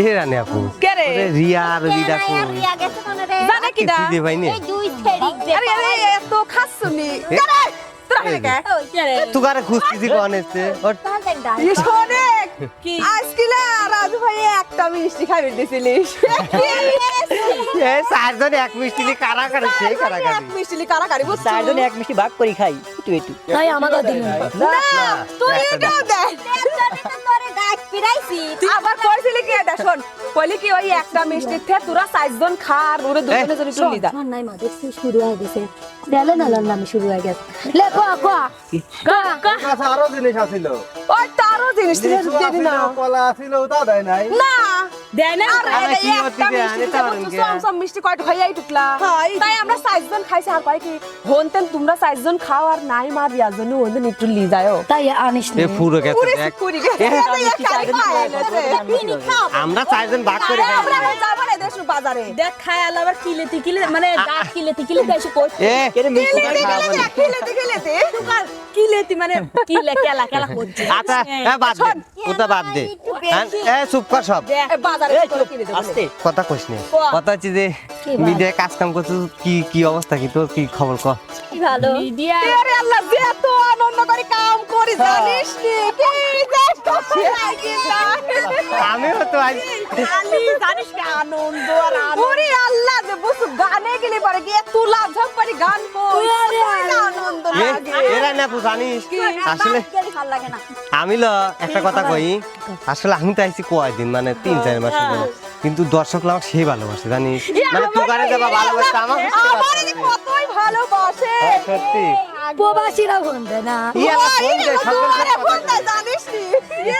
কে রানে আপু? কে রে? রিয়া আর রিদা কো জানে কি দা? দিদি ভাই নে আরে আরে এত খাসুনি কে তোরা কে? তুগারে খুঁজতেছি কোন এসছে? ওর ই শোনে আজকিলা রাজু ভাই একটা মিষ্টি খাবি দিছিলিস এ চারজন এক মিষ্টি কারা কারে সেই কারা এক কারি মিষ্টি লি কারাকারি বুঝছ? চারজনে এক মিষ্টি ভাগ করি খাই একটু একটু। তাই আমাকে দিলেন না তুই এটাও দে তুই আবার কইছিলি কি এটা শোন কইলি কি ওই একটা মিষ্টি থেকে তোরা চারজন খা ওরে দুজনে যদি তুই যা নাই মা দেখছি শুরু হয়ে গেছে। দেলে না নামে শুরু হয়ে গেছে। লে কোয়া কোয়া কা? কা আরও জিনিস আছিল। ওই তারও জিনিস কলা আছিল দেয় নাই। না দেয় না? আরে এটা একটা মিষ্টি দিতে বলছো, সব মিষ্টি কয়টা? হইয়াই টুকলা। তাই আমরা চারজন খাইছি আর কয় কি হনতেন তোমরা চারজন খাও আর নাই মার বিয়ার জন্য ওদের একটু লি যাও তাই আনিস এ পুরো গেছে পুরে দেখ। গেছে। আমরা চারজন ভাগ করে খাই আমরা এখন না দেশ বাজারে। দেখ খায় আলাবার কিলেতে কিলে মানে দাঁত কিলেতে কিলে দেশে কই এ মিষ্টি কিলেতে বলে। কিলেতে কিলেতে কিলেতে মানে কিলে কেলা কেলা করছে। আচ্ছা বাদ দে। ওটা বাদ দে। হ্যাঁ, এ চুপ কর সব। এ, বাজারে কথা কইস নে। কথা হচ্ছে যে মিডিয়া কাজ কাম করছিস কি কি অবস্থা কি? তোর কি খবর ক? ভালো? মিডিয়া আরে আল্লাহ যে তো আনন্দ করে কাম করি জানিস নি কি আমিও তো আজ জানিস কি আনন্দ আর ওরে আল্লাহ যে বসু গানে গেলে পারে গিয়ে তুলা গান কই। আনন্দ লাগে। এরা না জানিস? আসলে ভালো লাগে না। আমি ল একটা কথা কই। আসলে আমি তো আইছি কয়দিন মানে তিন চার মাস। কিন্তু দর্শক লাভ সেই ভালোবাসে জানিস মানে তোকারে যাবা ভালোবাসে আমার কতই ভালোবাসে। সত্যি? প্রবাসীরা বন্ধে না। ইয়া ফোন দে সকল ফোন দে, জানিস নি?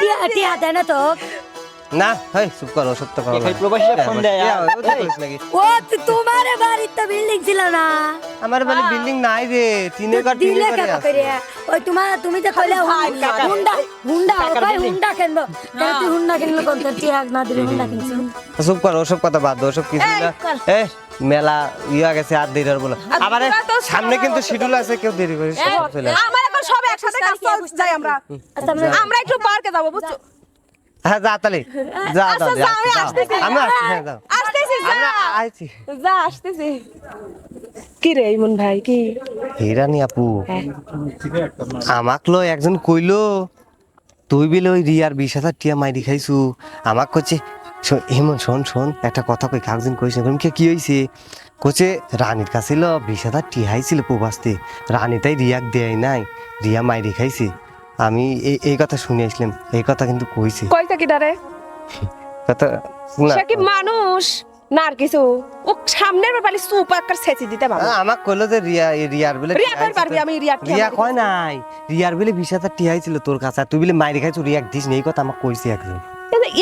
টিয়া টিয়া দেয় না তো? না হই চুপ করো সত্য করো এই প্রবাসীরা ফোন দেয়, ও তো কইস নাকি? ও তো তোমার বাড়ির বিল্ডিং ছিল না। আমার বলে বিল্ডিং নাই রে টিনের ঘর দিলে টিনের ঘরে কাকা আছে। করে ওই তোমার তুমি তো কইলে হুন্ডা হুন্ডা ওই হুন্ডা কিনবো? তাহলে তুই হুন্ডা কিনলো কোন তোর টিয়া না দিলে হুন্ডা কিনছি? চুপ করো ওসব কথা বাদ দাও ওসব কিছু না। এ মেলা ইয়া গেছে আর দেরি আর বলো। আবার সামনে কিন্তু শিডিউল আছে কেউ দেরি করে। আমার এখন সব একসাথে কাজ চল যাই আমরা। আচ্ছা আমরা আমরা একটু পার্কে যাব বুঝছ? হ্যাঁ যা তাহলে। যা আচ্ছা, আমি যাও আসতেছি। হ্যাঁ যাও। আসতেছি যা আইছি। যা আসতেছি। কি রে ইমন ভাই কি? হিরানি আপু আমাক লো একজন কইলো তুই বিলে ওই রিয়ার বিশ হাজার টিয়া মাইরি খাইছু? আমাক কচ্ছে হেমন শোন শোন একটা কথা কই কাকদিন কইস না কে কি হইছে? কোচে রানীর কাছে লো বিশ হাজার টিয়া আইছিল প্রবাসতে রানী তাই রিয়াক দেয় নাই রিয়া মাইরি খাইছে। আমি এই এই কথা শুনে আসলাম এই কথা কিন্তু কইছে। কইতা কি ডারে কথা না সে কি মানুষ? না আর কিছু। ও সামনের ব্যাপারে সুপ একটা ছেঁচি দিতে পারব আমাক কইলো যে রিয়া এই রিয়ার বলে রিয়া কই পারবি আমি রিয়া রিয়া কয় নাই? রিয়ার বলে বিশ হাজার টিয়া আইছিল তোর কাছে। তুই বলে মাইরি খাইছু রিয়াক দিস নেই কথা আমাকে কইছে একজন।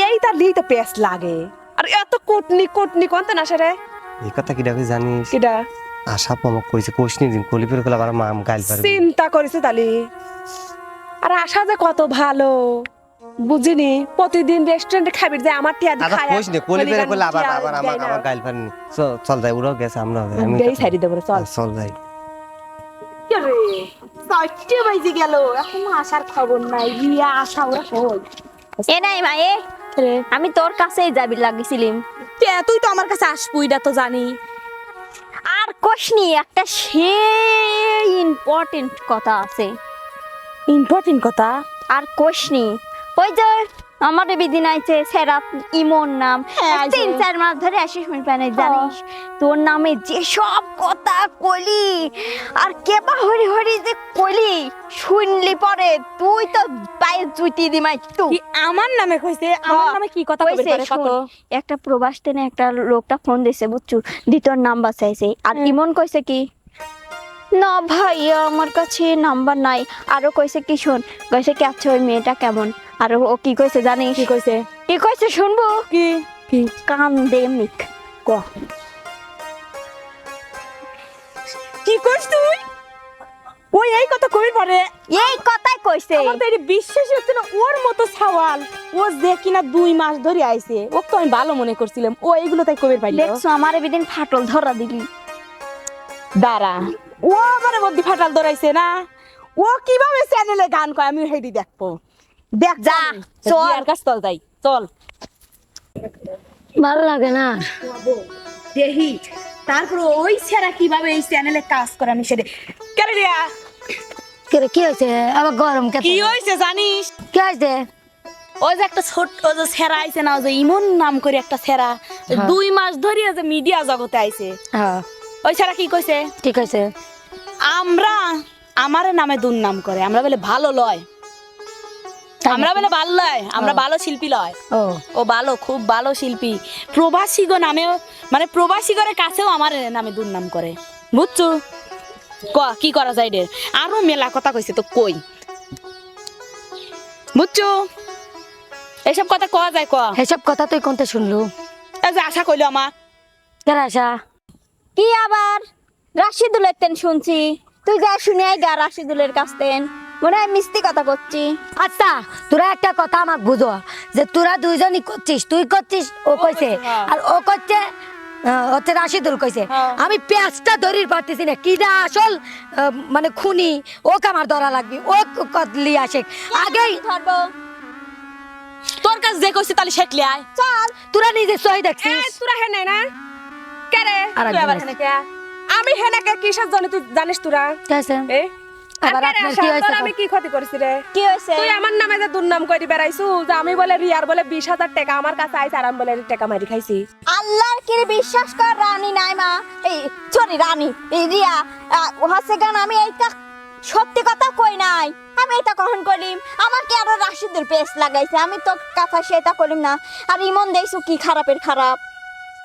এই তার লিই তো পেস লাগে। আর এত কোটনি কোটনি কোন না সেরে? এই কথা কি ডাকে জানিস? কিডা? আশা আমাকে কইছে কোশনি দিন কলিপের কলা আবার মাম গাইল পারবে। চিন্তা করেছে তালি। আর আশা যে কত ভালো। বুঝিনি প্রতিদিন রেস্টুরেন্টে খাবি যে আমার টিয়া আচ্ছা খায় কইস নে কলা আবার টিয়া আবার দেয় আমার না। আমার গাইল পারেনি চল চল যাই ওরাও গেছে আমরাও যাই আমি দেই সাইডে দেবো চল। চল যাই। রে? চারটে বাজে গেল এখন আসার খবর নাই রিয়া আশা ওরা কই? এ নাই মা এ। আমি তোর কাছেই যাবি লাগিছিলাম। কে তুই তো আমার কাছে আসবি এটা তো জানি। আর কোশনি একটা সেই ইম্পর্টেন্ট কথা আছে। ইম্পর্টেন্ট কথা। আর কোশনি ওই যে আমার বিদিন আইছে সেরাত ইমন নাম। হ্যাঁ, তিন চার মাস ধরে আসিস পাই নাই, জানিস? তোর নামে যে সব কথা কইলি আর কেবা হরি হরি যে কইলি শুনলি পরে তুই তো পায়ে জুতি দিমাই তুই আমার নামে কইছে? আমার নামে কি কথা কইছে, একটা প্রবাস টেনে একটা লোকটা ফোন দিছে বুঝছ? দ্বিতীয় নাম্বার চাইছে আর ইমন কইছে কি? না ভাই আমার কাছে নাম্বার নাই। আরও কইছে কি শোন? কইছে কি আচ্ছা ওই মেয়েটা কেমন? আর ও কি কইছে জানিস কি কইছে? কি কইছে শুনব? কি? কি? কান দে মিক ক? কি কইছ তুই? ওই এই কথা কইর পারে? এই কথাই কইছে। আমার তো এটা বিশ্বাস হচ্ছে না ওর মতো সাওয়াল ও যে কিনা দুই মাস ধরে আইছে ও তো আমি ভালো মনে করছিলাম। ও এইগুলো তাই কবির পাইলো। দেখছ আমার বিদিন ফাটল ধরা দিলি। দাঁড়া। ও আমার মধ্যে ফাটাল ধরাইছে না। ও কীভাবে চ্যানেলে গান কয় আমি হেডি দেখব। দেখ যা, চল। আর কাছ চল যাই চল। ভালো লাগে না। দেহি তারপর ওই ছেড়া কীভাবে এই চ্যানেলে কাজ করে আমি সেটা কেন রিয়া? কি কি হয়েছে? আবার গরম কে কি হয়েছে জানিস? কি হয়েছে? ওই যে একটা ছোট ওই যে ছেড়া আইছে না ওই যে ইমন নাম করে একটা ছেড়া। দুই মাস ধরে যে মিডিয়া জগতে আইছে। হ্যাঁ। ওই ছেড়া কি কইছে? ঠিক আছে আমরা আমার নামে দুর্নাম করে আমরা বলে ভালো লয়। আমরা বলে ভালো লয় আমরা ভালো শিল্পী লয়। ও। ও ভালো খুব ভালো শিল্পী। প্রবাসী গো নামেও মানে প্রবাসী গরের কাছেও আমার নামে দুর্নাম করে। বুঝছ? ক কি করা যায় রে? আরও মেলা কথা কইছে তো কই। বুঝছ? এইসব কথা কয়া যায় ক? এসব কথা তুই কোনতে শুনলু? এই যে আশা কইলো আমার। কেন আশা? কি আবার? রাশিদুলের তেন শুনছি। তুই যা শুনে আই গা রাশিদুলের কাছ তেন। মনে হয় মিস্তি কথা করছি। আচ্ছা তোরা একটা কথা আমাকে বুঝো যে তোরা দুইজনই করছিস তুই করছিস ও কইছে হ্যাঁ। আর ও করছে হচ্ছে রাশিদুল কইছে হ্যাঁ। আমি পেঁয়াজটা ধরির পারতেছি না কিটা আসল মানে খুনি ওকে আমার ধরা লাগবে ও কদলি আসে আগেই ধরবো? তোর কাছে যে কইছি তাহলে শেখলে আয়। চল। তোরা নিজে সহি দেখছিস। তোরা হে নাই না? কে রে? আর তুই আবার হেনে কে? আমি হেনাকে কিসের জন্য তুই জানিস তোরা? এ? আবার আপনার কি হয়েছে? আমি কি ক্ষতি করেছি রে? কি হয়েছে? তুই আমার নামে যে দুর্নাম করে বেড়াইছু যে আমি বলে রিয়ার বলে বিশ হাজার টাকা আমার কাছে আইছে আর আমি বলে টাকা মারি খাইছি। আল্লাহর কি বিশ্বাস কর রানী নাইমা এই সরি রানী। এই রিয়া হচ্ছে গান আমি এইটা সত্যি কথা কই নাই। আমি এটা কখন করিম? আমার কি আরও রাশিদুল পেস লাগাইছে? আমি তো কথা সেটা করিম না। আর ইমন দেইছু কি খারাপের খারাপ?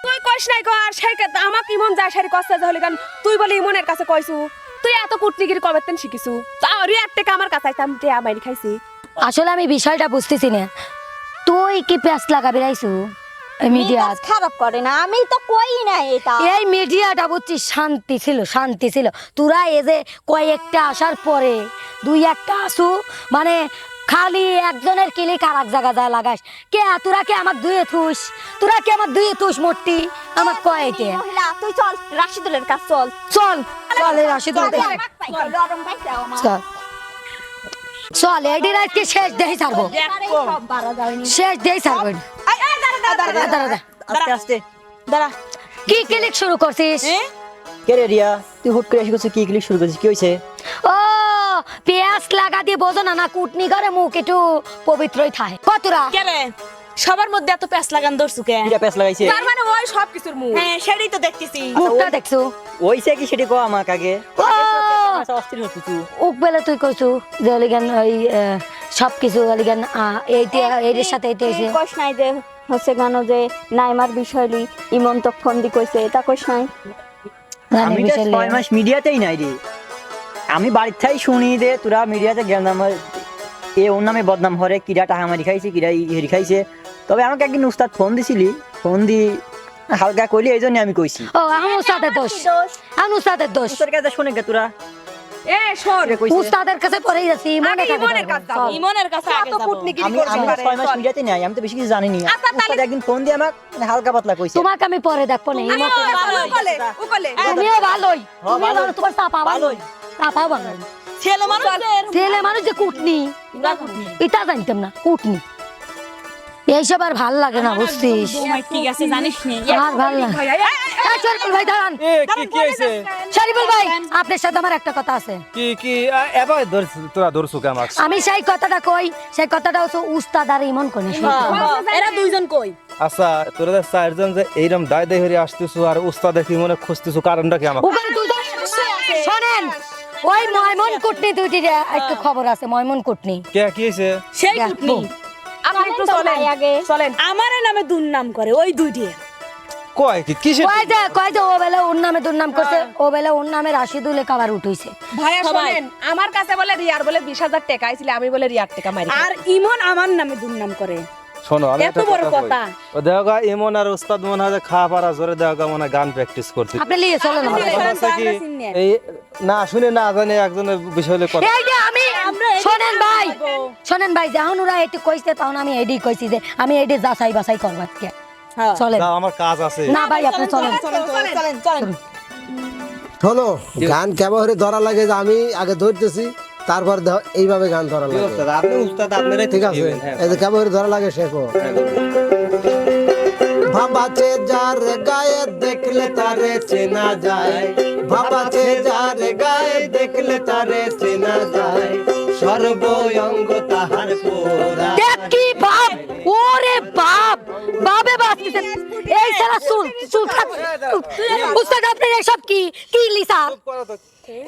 তুই কইস নাই কো আর সেই আমাকে ইমন যায় সারি কষ্ট যে হলি গান? তুই বলে ইমনের কাছে কইছু। তুই এত কুটনিগিরি কবে তেন শিখিছু? রিয়ার টাকা আমার কাছে আইছে আমি টাকা খাইছি। আসলে আমি বিষয়টা বুঝতেছি না। তুই কি পেঁয়াজ লাগাবি রাইছু? মিডিয়া খারাপ করে না আমি তো কই নাই এটা। এই মিডিয়াটা বুঝছিস শান্তি ছিল শান্তি ছিল। তোরা এ যে কয়েকটা আসার পরে দুই একটা আসু মানে খালি একজনের কিলিক আর এক জায়গা যায় লাগাস? কে? তোরা কি আমার দুয়ে থুস? তোরা কি আমার দুয়ে থুস মোটটি আমার কয়েতে মহিলা তুই চল রাশিদুলের কাছে চল। চল চল রাশিদুল পাইছে চল চল এডি রাতকে শেষ দেই ছাড়বো। শেষ দেই ছাড়বো। দাঁড়া দাঁড়া আস্তে আস্তে। দাঁড়া। কি ক্লিক শুরু করছিস? কে রে রিয়া? তুই হুট করে এসে কি ক্লিক শুরু করছিস? কি হয়েছে ও পেঁয়াজ লাগা দিয়ে বোঝো না না কুটনি করে মুখ একটু পবিত্রই থাকে। কতরা? কে রে? সবার মধ্যে এত প্যাস লাগান ধরছু কে? কিটা লাগাইছে? তার মানে ওই সব কিছুর মুখ। হ্যাঁ সেটাই তো দেখতেছি। মুখটা দেখছ? ওইছে কি সেটি কো আমাকে আগে? অস্থির তুই বেলা তুই কইছু যে ওই সব কিছু এর সাথে নাই যে হচ্ছে গানো যে নাইমার বিষয় লই ইমন দি কইছে এটা কইস নাই? আমি তো ছয় মাস মিডিয়াতেই নাই রে। আমি বাড়ির থাই শুনি যে তোরা মিডিয়াতে গেলাম এ ওর নামে বদনাম হরে কিরা টাকা মারি খাইছে কিরা হেরি খাইছে। তবে আমাকে একদিন উস্তাদ ফোন দিছিলি ফোন দি হালকা কইলি এই জন্য আমি কইছি। ও আমি উস্তাদের দোষ। আমি উস্তাদের দোষ। তোর কাছে শুনে গে তোরা। এ শোন। উস্তাদের কাছে পড়ে যাচ্ছি মনে আমি ইমনের কাছে। ইমনের কাছে আগে যাব। আমি আমি ছয় মাস মিডিয়াতে নাই আমি তো বেশি কিছু জানি নি আচ্ছা, উস্তাদ একদিন ফোন দিয়ে আমাক হালকা পাতলা কইছে। তোমাকে আমি পরে দেখব না আরে, ইমো- চল, উকলে, উকলে। তুমিও ভালোই হ্যাঁ, তুমিও ভালোই। ভালো তোমার চাপা ভালোই। ছেলে মানুষের ছেলে মানুষ যে কুটনি। এটা জানতাম না কুটনি। এইসব আর ভালো লাগে না বুঝছিস? ঠিক আছে জানিস আর ভালো লাগে। ভাই, দাঁড়ান। কি শরীফুল ভাই আপনার সাথে আমার একটা কথা আছে। কি কি এবার তোরা ধরছু কে আমাকে? আমি সেই কথাটা কই সেই কথাটা হচ্ছে উস্তাদ আর ইমন করি এরা দুইজন কই? আচ্ছা তোরা যে চারজন যে এইরকম দায় দায় হয়ে আসতেছো আর উস্তাদে কি মনে খুঁজতেছু কারণটা কি আমাকে? শোনেন ওই ময়মন কুটনি দুইটি একটু খবর আছে ময়মন কুটনি। কে কি হয়েছে সেই কুটনি। আপনি একটু তো চলেন আগে। চলেন। আমার নামে দুর্নাম করে ওই দুইটি কয় কি কিসের কয় যে কয় যে ও বেলা ওর নামে দুর্নাম করছে ও বেলা ওর নামে রাশিদুল কাবার উঠইছে ভাইয়া। শোনেন আমার কাছে বলে রিয়ার বলে বিশ হাজার টাকা আইছিল আমি বলে রিয়ার টাকা মারি। আর ইমন আমার নামে দুর্নাম করে। শোনো আমি এত বড় কথা। ও দেখো এমন আর উস্তাদ মনে হয় খাওয়া পারা জোরে দেখো মনে গান প্র্যাকটিস করতে আপনি লিয়ে চিনি না। এই না শুনে না জানে একজনের বিষয় কথা। এই যে আমি শোনেন ভাই। শোনেন ভাই যখন ওরা এটি কইছে তখন আমি এডি কইছি যে আমি এডি যাচাই বাছাই করব আজকে। হ্যাঁ। চলেন। যাও, আমার কাজ আছে। না ভাই আপনি চলেন চলেন। চলেন চলেন শোনো গান কেমন করে ধরা লাগে যে আমি আগে ধরতেছি? তারপর এইভাবে গান ধরা লাগে। আপনি উস্তাদ আপনারাই ঠিক আছে হ্যাঁ। এই যে কেমন ধরা লাগে শেখো ভাব যার গায়ে দেখলে তারে চেনা যায়। ভাবাচে যার গায়ে দেখলে তারে চেনা যায়। সর্বঙ্গ তাহার পোরা। দেখ কি বাপ ওরে বাপ। বাঁচতেছেন এই সারা চুল চুল আপনার এসব কি? কি লিসা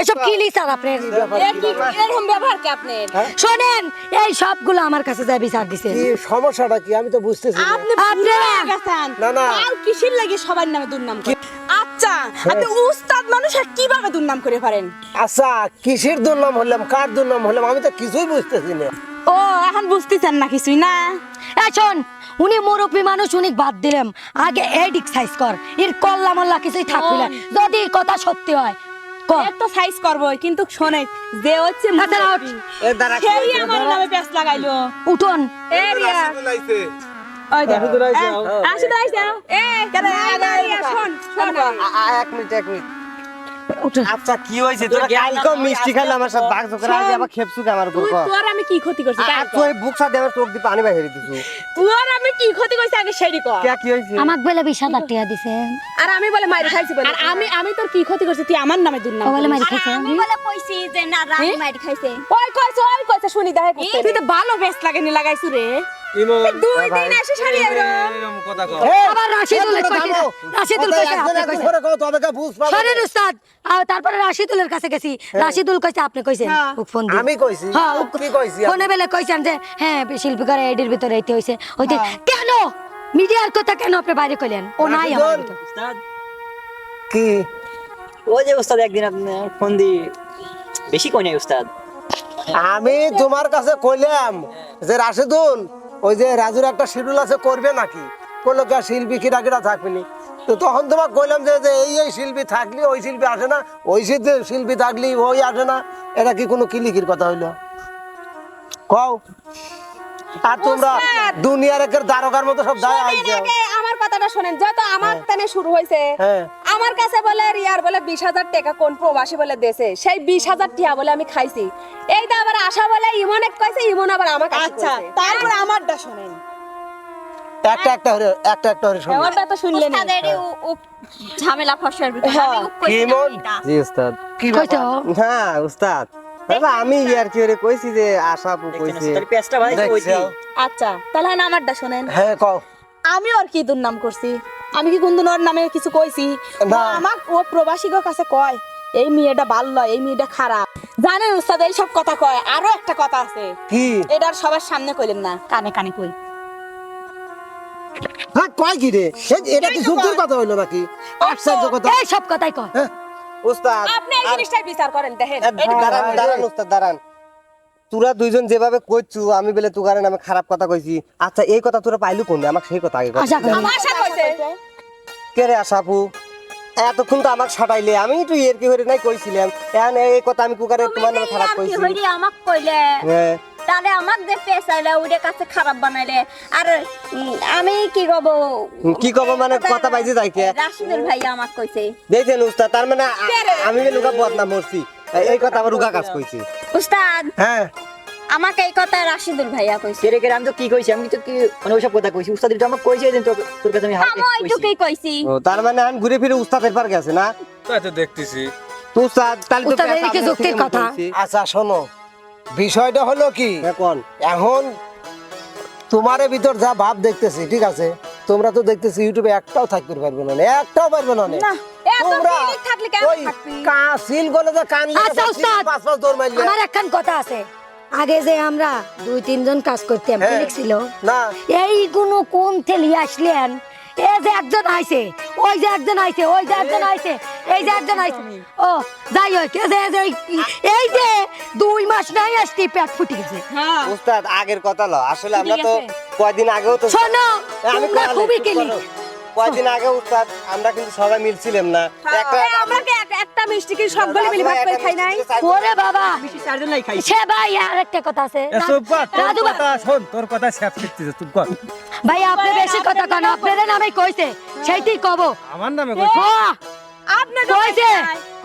এসব কি আপনার এরকম ব্যবহার কি আপনার শোনেন এই সবগুলো আমার কাছে যায় বিচার দিছে। কি সমস্যাটা কি? আমি তো বুঝতেছি না। আপনি না, না। আর কিসের লাগে সবার নামে দুর্নাম করে? আচ্ছা আপনি উস্তাদ মানুষের কীভাবে দুর্নাম করে পারেন? আচ্ছা কিসের দুর্নাম হলাম? কার দুর্নাম হলাম? আমি তো কিছুই বুঝতেছি না। ও এখন বুঝতেছেন না কিছুই না? এই শোন উনি মুরব্বী মানুষ উনি বাদ দিলাম। আগে এডিক সাইজ কর। এর কল্লা মল্লা কিছুই থাকবি না। যদি কথা সত্যি হয় তো সাইজ করবই কিন্তু শোনে যে হচ্ছে রাউট। এ দাঁড়া সেই আমার নামে প্যাঁচ লাগাইলো। উঠুন। এরিয়া ওই দেখো। আসি তো আইছে এ শোন শোন। এক মিনিট এক মিনিট। আচ্ছা কি হয়েছে? তোরা কালকে মিষ্টি খাইলে আমার সাথে বাঘ জোকরা আজ আবার খেপছু আমার উপর তোর আমি কি ক্ষতি করছি আর তুই বুক সাথে আমার চোখ দিয়ে পানি বাইরে দিছু। তোর আমি কি ক্ষতি করছি আগে সেটি কর কে কি হয়েছে? আমাকে বলে বিশ হাজার টাকা দিছে। আর আমি বলে মাইরে খাইছি বলে। আর আমি আমি তোর কি ক্ষতি করছি তুই আমার নামে দুর্নাম বলে। মারি খাইছে আমি বলে কইছি যে না মাইর খাইছে। ওই কইছে ওই কইছে শুনি দেখে তুই তো ভালো বেশ লাগেনি লাগাইছু রে। দুই দিন এসে সারি এরকম কথা কর আবার রাশিদুলের কইছে রাশিদুল কইছে আপনি কইছে শোনেন উস্তাদ আর তারপরে রাশিদুলের কাছে গেছি। রাশিদুল কইছে আপনি কইছেন ফোন আমি কইছি? হ্যাঁ কইছি আমি? ফোনে বেলে কইছেন যে হ্যাঁ শিল্পী করে এডির ভিতরে এটি হইছে। হইতে কেন? মিডিয়ার কথা কেন আপনি বাইরে কইলেন? ও নাই কি? ওই যে উস্তাদ একদিন আপনি ফোন দি বেশি কই নাই উস্তাদ? আমি তোমার কাছে কইলাম যে রাশেদুল ওই যে রাজুর একটা শিডিউল আছে করবে নাকি? করল কি শিল্পী কিরা কিরা থাকবেনি? তো তখন তোমার কইলাম যে যে এই এই শিল্পী থাকলি ওই শিল্পী আসে না ওই শিল্পী- থাকলি ওই আসে না। এটা কি কোনো কিলিকির কথা হইল? কও। আর তোমরা দুনিয়ার একের দ্বারকার মতো সব দায় আমার কথাটা শোনেন যত আমার তেনে শুরু হয়েছে হ্যাঁ। আমার কাছে বলে রিয়ার বলে বিশ হাজার টাকা কোন প্রবাসী বলে দেশে সেই বিশ হাজার টিয়া বলে আমি খাইছি। এই তো আবার আশা বলে ইমন এক কইছে ইমন আবার আমাকে আচ্ছা তারপর আমারটা শুনেন। একটা একটা হরে একটা একটা হরে আমারটা তো শুনলেন উ- ঝামেলা ফসার ইমন? জি উস্তাদ কি কইতো হ্যাঁ উস্তাদ আমি ইয়ার কি কইছি যে আশা কইছে। ওই দেখছ? আচ্ছা তাহলে আমারটা শুনেন। হ্যাঁ কও। আমি ওর কি দুর্নাম করছি? আমি কি কোনদিন ওর নামে কিছু কইছি। আমার ও প্রবাসীদের কাছে কয় এই মেয়েটা ভালো নয় এই মেয়েটা খারাপ। জানেন উস্তাদ এই সব কথা কয়। আরও একটা কথা আছে। কি? এটার সবার সামনে কইলেন না কানে কানে কই। হ্যাঁ কয় কি রে? এটা কি যুক্তির কথা হইল নাকি? আশ্চর্য কথা। এই সব কথাই কয়। উস্তাদ আপনি এই জিনিসটাই বিচার করেন দেখেন। দাঁড়ান দাঁড়ান উস্তাদ দাঁড়ান। তোরা দুইজন যেভাবে কইছু আমি বলে তুকারে নামে খারাপ কথা কইছি। আচ্ছা এই কথা তোরা পাইলু কোন আমাকে সেই কথা আগে। আশা আমার আশা কইছে। কে রে আশাপু? এতক্ষণ তো আমাকে সাটাইলে আমি তো এর কি হরে নাই কইছিলাম। এখন এই কথা আমি কুকারে তোমার নামে খারাপ কইছি। আমাক কইলে? হ্যাঁ। তাহলে আমাক যে পেছাইলে ওইটা কাছে খারাপ বানাইলে। আর আমি কি কব? কি কব মানে কথা পাইছে যাই কে রাশিদুল ভাই আমাক কইছে। দেখছেন উস্তাদ তার মানে আমি লুকা বদনাম করছি এই- কথা আমার উগা কাজ কইছি। উস্তাদ। হ্যাঁ। আমাকে এই কথা রাশিদুল ভাইয়া কইছে। কেরে কেরে আমি তো কি কইছি? আমি তো কি মানে ওইসব কথা কইছি? উস্তাদ এটা আমাকে কইছে যে তোর তোর কাছে আমি হালকা আমি কইছি। ওইটুকুই কইছি। ও তার মানে আমি ঘুরে ফিরে উস্তাদের পার গেছে না? তাই তো দেখতেছি। তো উস্তাদ তাহলে তো উস্তাদ, পেশা এদিকে আপনার যুক্তির কথা। আচ্ছা শোনো। বিষয়টা হলো কি? হ্যাঁ কোন? এখন তোমার ভিতর যা ভাব দেখতেছি ঠিক আছে? তোমরা তো দেখতেছি ইউটিউবে একটাও থাকতে পারবে না একটাও পারবে না তোমরা থাকলে কেন ওই থাকবি? কা- গলে যে কান আচ্ছা, উস্তাদ। পাঁচ পাঁচ দৌড় মারলে আমার একখান কথা আছে আগে যে আমরা দুই তিনজন কাজ করতাম হ্যাঁ। ছিল না এইগুলো কোন থেলি আসলেন এই যে একজন আইছে ওই যে একজন আইছে ওই যে একজন আইছে এই যে একজন আইছে। ও যাই হোক এই যে এই যে দুই মাস নাই আসতে পেট ফুটে গেছে। হ্যাঁ। উস্তাদ আগের কথা ল আসলে আমরা তো। কয়দিন আগেও তো শোনো আমি খুবই কিলি কয়দিন আগে উস্তাদ আমরা কিন্তু সবাই মিলছিলাম না। একটা এই আমরা কি এক- একটা মিষ্টি কি সবগুলো মিলে ভাগ করে খাই নাই? ওরে বাবা। চারজন নাই খাইছি সে ভাই আর একটা কথা আছে। চুপ কর রাজু ভাই। কথা শোন তোর কথা করতেছে চুপ কর। ভাই আপনি বেশি কথা কেন আপনাদের নামে কইছে সেইটি কব। আমার নামে কইছিস আপনি কইছে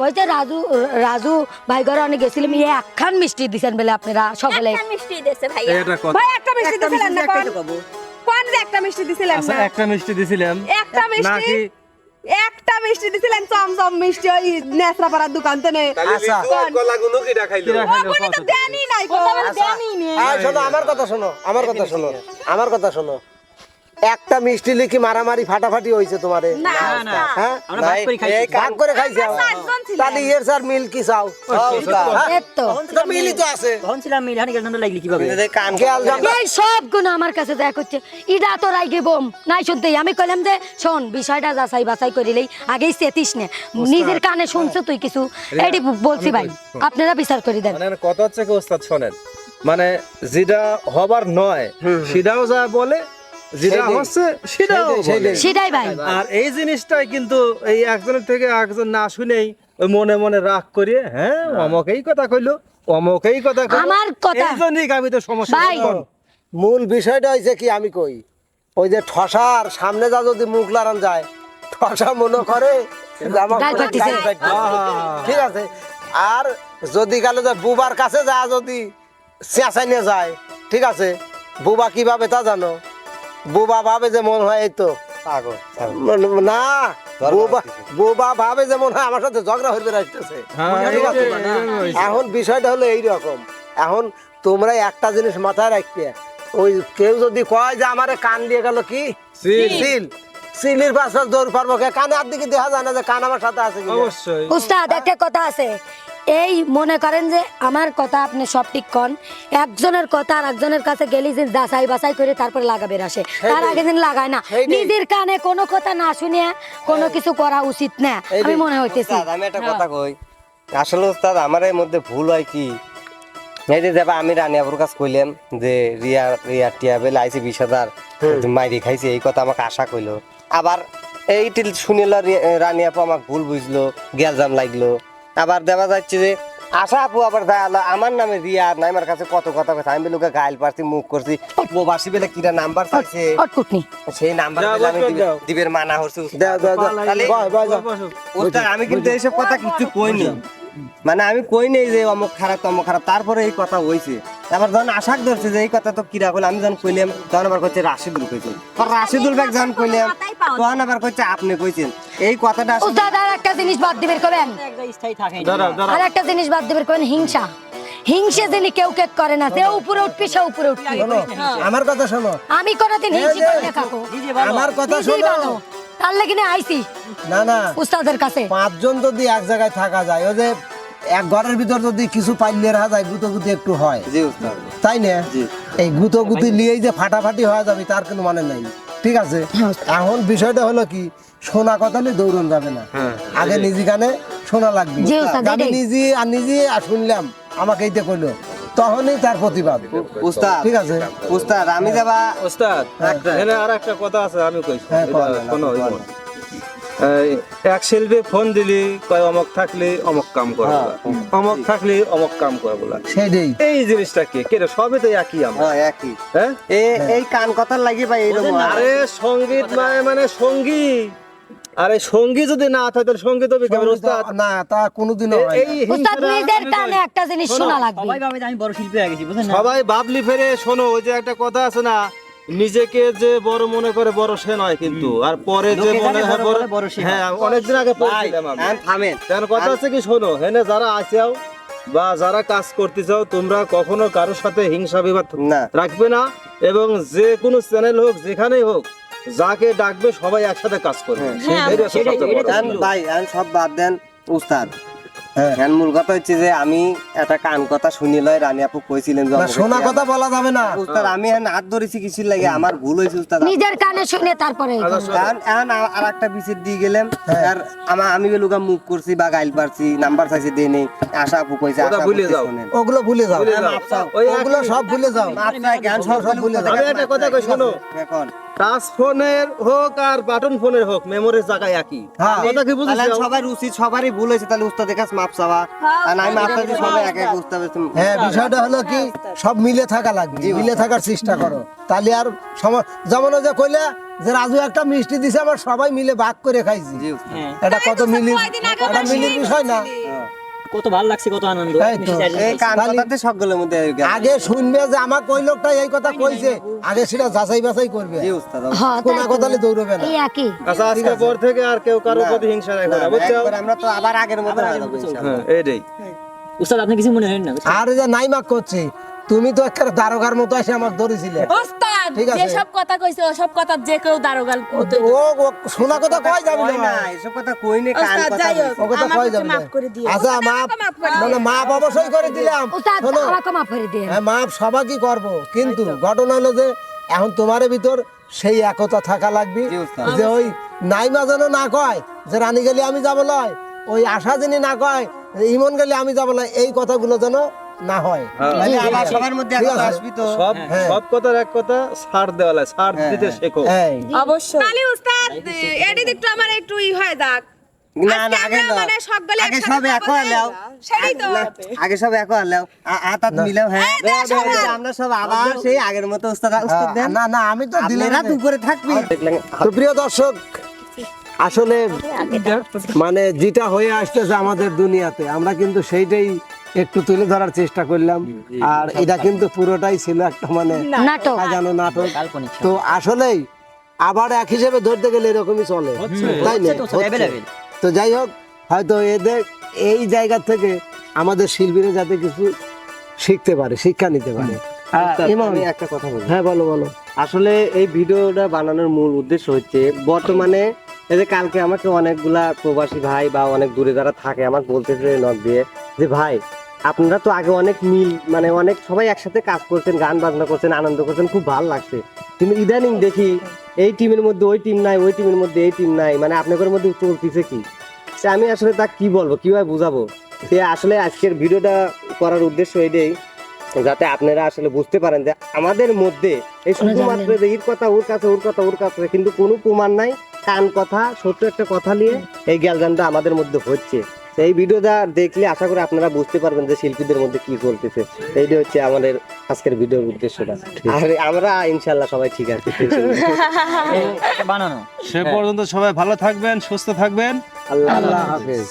কইছে রাজু রাজু ভাই ঘরে অনেক গেছিলাম একখান মিষ্টি দিছেন বলে আপনারা সকলে। একটা মিষ্টি দেছে কথা। ভাই একটা মিষ্টি দিছিলেন না কোন? কোন একটা মিষ্টি দিছিলেন আচ্ছা না একটা মিষ্টি দিছিলাম একটা মিষ্টি? একটা মিষ্টি দিছিলেন চমচম মিষ্টি ওই নেসরাপাড়ার দোকান থেকে আচ্ছা। ওখানে তো দেনই নাই গো হ্যাঁ শোনো আমার কথা শোনো আমার কথা শোনো আমার কথা শোনো। একটা মিষ্টি লিখি মারামারি ফাটাফাটি হয়েছে তোমারে। না না হ্যাঁ? ভাগ করে খাইছি। ভাগ করে খাইছে তাহলে ইয়ের স্যার মিল কি চাও? হ্যাঁ? তো। তো মিলই তো আছে। তখন ছিলাম মিলহানি গেলাম লাগলি কীভাবে? কান খেয়াল জাম এই সব গুণ আমার কাছে দেখা করছে। ইটা তো রাইগে বোম। নাই শুনতে আমি কইলাম যে শোন বিষয়টা যাচাই বাছাই করিলেই আগেই সেতিস নে। নিজের কানে শুনছো তুই কিছু। এটি বলছি ভাই আপনারা বিচার করে দেন। মানে কথা হচ্ছে কি ওস্তাদ শোনেন। মানে যেটা হবার নয় সেটাও যা বলে যেটা হচ্ছে সেটাও সেটাই ভাই। আর এই জিনিসটাই কিন্তু এই একজনের থেকে একজন না শুনেই ওই মনে মনে রাগ করিয়ে হ্যাঁ অমক এই কথা কইলো অমক এই কথা আমার কথা- এই জন্যই আমি তো সমস্যা মূল বিষয়টা হয়েছে কি আমি কই ওই যে ঠসার সামনে যা যদি মুখ লাগান যায় ঠসা মনে করে। ঠিক আছে? আর যদি গেল যে বুবার কাছে যা যদি চেঁচাই নিয়ে যায় ঠিক আছে? বুবা কীভাবে তা জানো? বুবা ভাবে যে মনে হয় এই তো। পাগল না বুবা বুবা ভাবে যে মনে হয় আমার সাথে ঝগড়া হইবে হ্যাঁ। এখন বিষয়টা হলো এই রকম। এখন তোমরা একটা জিনিস মাথায় রাখবে। ওই কেউ যদি কয় যে আমারে কান দিয়ে গেল কি? সিল। সিল। সিলের পাশে দৌড় পারব কানে আর দিকে দেখা যায় না যে কান আমার সাথে আছে অবশ্যই। উস্তাদ একটা কথা আছে। এই মনে করেন যে আমার কথা আপনি সব ঠিক কন। একজনের কথা আর একজনের কাছে গেলি যে যাচাই বাছাই করে তারপরে লাগাবে আসে। তার আগে দিন লাগায় না। নিজের কানে কোনো কথা না শুনিয়ে কোনো কিছু করা উচিত না। আমি মনে হইতেছি। আমি একটা কথা কই। আসলে উস্তাদ আমার এর মধ্যে ভুল হয় কি? এই যে যাবা আমি রানিয়াপুর কাছে কইলাম যে রিয়া রিয়া বিশ হাজার। মাইরি খাইছে এই কথা আমাকে আশা কইলো। আবার এইটি শুনিল রানিয়াপু আমাকে ভুল বুঝলো গ্যালজাম লাগল। আবার দেখা যাচ্ছে যে আশা আপু আবার দেখাল আমার নামে রিয়া নাই আমার কাছে কত কথা কথা আমি লোকে গাইল পারছি মুখ করছি প্রবাসী বেলে কিরা নাম্বার চাইছে সেই নাম্বার আমি বসো। দিবের মানা হচ্ছে আমি কিন্তু এইসব কথা কিছু কইনি মানে আমি কই নেই যে অমুক খারাপ তমুক খারাপ তারপরে এই কথা হইছে। আবার যখন আশাক ধরছে যে এই কথা তো কিরা কইলে আমি যখন কইলাম তখন আবার কইছে রাশিদুল কইছে। আর রাশিদুল ভাই যখন কইলাম তখন আবার কইছে আপনি কইছেন। এই কথাটা আসলে- উস্তাদ আর একটা জিনিস বাদ দিবের করেন। একটা স্থায়ী থাকে দাঁড়াও দাঁড়াও। আর একটা জিনিস বাদ দিবের করেন হিংসা। হিংসে যিনি কেউ কেক করে না যে উপরে উঠবি সে উপরে উঠবি। আমার কথা শোনো। আমি কোনোদিন হিংসি করে না থাকো আমার কথা শোনো। তার লেগে না আইছি। না না। উস্তাদের কাছে। পাঁচজন যদি এক জায়গায় থাকা যায় ওই যে এক ঘরের ভিতর যদি কিছু পাইলে রাখা যায় গুতো গুতো একটু হয়। জি উস্তাদ। তাই না? জি। এই গুতো গুতি নিয়েই যে ফাটাফাটি হয়ে যাবে তার কোনো মানে নাই। ঠিক আছে? এখন বিষয়টা হলো কি শোনা কথা নিয়ে দৌড়ন যাবে না। আগে নিজে গানে শোনা লাগবে। আমি নিজে আর নিজে আর শুনলাম আমাকে এইটা কইলো। তখনই তার প্রতিবাদ। উস্তাদ ঠিক আছে? উস্তাদ আমি যাবা ওস্তাদ একটা। এখানে আর একটা কথা আছে আমি কই হ্যাঁ, কোনো। এই, এক শিল্পী ফোন দিলি কয় অমক থাকলে অমক কাম করে হ্যাঁ। অমক থাকলে অমক কাম করে বলা। সেইটাই এই জিনিসটা কি? কেটে সবই তো একই আমরা। হ্যাঁ একই। হ্যাঁ? এই এই কান কথার লাগি ভাই এইরকম হয়। আরে সংগীত মানে মানে সঙ্গী। আরে সঙ্গী যদি না থাকে তাহলে হবে কেমন ওস্তাদ না তা কোনোদিনও হয় এই না। নিজের কানে একটা জিনিস শোনা লাগবে। সবাই ভাবে আমি বড় শিল্পী হয়ে গেছি বুঝলেন না? সবাই বাবলি ফেরে শোনো ওই যে একটা কথা আছে না নিজেকে যে বড় মনে করে বড় সে নয় কিন্তু আর পরে যে মনে হয় বড় হ্যাঁ অনেকদিন আগে পড়ছিলাম আমি। থামেন। কারণ কথা আছে কি শোনো হেনে যারা আসেও বা যারা কাজ করতে চাও তোমরা কখনো কারোর সাথে হিংসা বিবাদ রাখবে না এবং যে কোনো চ্যানেল হোক যেখানেই হোক যাকে ডাকবে সবাই একসাথে কাজ করবে। হ্যাঁ, ভাই সব বাদ দেন উস্তাদ। হ্যাঁ। মূল কথা হচ্ছে যে আমি একটা কান কথা শুনি লয় রানী আপু কইছিলেন যে না শোনা কথা বলা যাবে না। উস্তাদ আমি এখন হাত ধরেছি কিছুর লাগে আমার ভুল হয়েছে উস্তাদ। নিজের কানে শুনে তারপরে। এই এখন এখন আর একটা বিচের দিয়ে গেলাম আর আমার আমি বেলুকা মুখ করছি বা গাইল পারছি নাম্বার চাইছি দিয়ে নেই আশা আপু কইছে আশা ভুলে যাও। ওগুলো ভুলে যাও। ওই ওগুলো সব ভুলে যাও। চাই, জ্ঞান সব সব ভুলে যাও। আমি একটা কথা কই শোনো। এখন। টাচ ফোনের হোক আর বাটন ফোনের হোক মেমোরির জায়গায় একই। হ্যাঁ। কথা কি তাহলে বুঝেছ সবাই উচিত সবারই ভুল হয়েছে তাহলে উস্তাদের কাছে মাপ চাওয়া আর আমি আপনার সবাই এক এক হবে হ্যাঁ বিষয়টা হলো কি সব মিলে থাকা লাগবে। মিলে থাকার চেষ্টা করো। তাহলে আর সম- যেমন যে কইলে যে রাজু একটা মিষ্টি দিছে আমার সবাই মিলে ভাগ করে খাইছি। হ্যাঁ এটা কত মিলি এটা মিলির বিষয় না। কত ভালো লাগছে কত আনন্দ। এই কান কথাতে সবগুলোর মধ্যে আগে শুনবে যে আমার ওই লোকটা এই কথা কইছে আগে সেটা যাচাই বাছাই করবে। জি উস্তাদ হ্যাঁ কোনা। কথালে দৌড়বে না। এই একই। আচ্ছা আজকে পর থেকে আর কেউ কারোর প্রতি হিংসা রাখবে না বুঝছ? আমরা তো আবার আগের মতো হয়ে যাব ইনশাআল্লাহ। হ্যাঁ এইটাই। উস্তাদ আপনি কিছু মনে হয় না আর ওই নাই নাইমাক করছে তুমি তো একটা দারোগার মতো এসে আমার ধরেছিলে। ওস্তাদ কথা কইছে ওসব কথা যে কেউ দারোগাল ও শোনা কথা যাবে কই না? না এসব কথা কই নে কান কথা। ও কথা যাবে মাফ করে দিও। আচ্ছা মাপ মানে মাপ অবশ্যই করে দিলাম। আমাকে মাফ করে দিয়ে হ্যাঁ সবাই কি করব? কিন্তু ঘটনা হলো যে এখন তোমার ভিতর সেই একতা থাকা লাগবে যে ওই নাইমা যেন না কয় যে রানী গেলে আমি যাব লয় ওই আশা যিনি না কয় যে ইমন গেলে আমি যাব লয় এই কথাগুলো যেন না হয়। তাহলে আবার সবার মধ্যে একতা আসবি তো। সব হ্যাঁ। সব কথার এক কথা ছাড় দেওয়া লাগে ছাড় দিতে শেখো। অবশ্যই। তাহলে উস্তাদ একটু আমার একটু ই হয়ে যাক। না না আগে মানে সবগুলো আগে সব এক খাব সেটাই তো। আগে সব এক হয়ে আতাত মিলাও হ্যাঁ। আমরা সব আবার সেই আগের মতো উস্তাদ উস্তাদ দেন। না না আমি তো দিলাম আপনারা তো উপরে থাকবি। তো প্রিয় দর্শক আসলে মানে যেটা হয়ে আসতেছে আমাদের দুনিয়াতে আমরা কিন্তু সেইটাই একটু তুলে ধরার চেষ্টা করলাম। আর এটা কিন্তু পুরোটাই ছিল একটা মানে নাটক। সাজানো নাটক। তো আসলেই আবার এক হিসেবে ধরতে গেলে এরকমই চলে। তাই না? তো যাই হোক হয়তো এদের এই জায়গা থেকে আমাদের শিল্পীরা যাতে কিছু শিখতে পারে শিক্ষা নিতে পারে। আমি একটা কথা বলি। হ্যাঁ বলো বলো। আসলে এই ভিডিওটা বানানোর মূল উদ্দেশ্য হচ্ছে বর্তমানে এই যে কালকে আমাকে অনেকগুলা প্রবাসী ভাই বা অনেক দূরে যারা থাকে আমাকে বলতেছে নক দিয়ে যে ভাই আপনারা তো আগে অনেক মিল মানে অনেক সবাই একসাথে কাজ করছেন গান বাজনা করছেন আনন্দ করছেন খুব ভালো লাগছে। কিন্তু ইদানিং দেখি এই টিমের মধ্যে ওই টিম নাই ওই টিমের মধ্যে এই টিম নাই মানে আপনাদের মধ্যে চলতেছে কি? সে আমি আসলে তা কি বলব কীভাবে বুঝাবো? সে আসলে আজকের ভিডিওটা করার উদ্দেশ্য এটাই যাতে আপনারা আসলে বুঝতে পারেন যে আমাদের মধ্যে এই শুধুমাত্র যে এর কথা ওর কাছে ওর কথা ওর কাছে কিন্তু কোনো প্রমাণ নাই কান কথা সত্য একটা কথা নিয়ে এই জ্ঞানটা আমাদের মধ্যে হচ্ছে। এই ভিডিওটা দেখলে আশা করি আপনারা বুঝতে পারবেন যে শিল্পীদের মধ্যে কি চলতেছে। এইটা হচ্ছে আমাদের আজকের ভিডিওর উদ্দেশ্যটা। আর আমরা ইনশাল্লাহ সবাই ঠিক আছে। বানানো। সে পর্যন্ত সবাই ভালো থাকবেন সুস্থ থাকবেন। আল্লাহ আল্লাহ হাফেজ।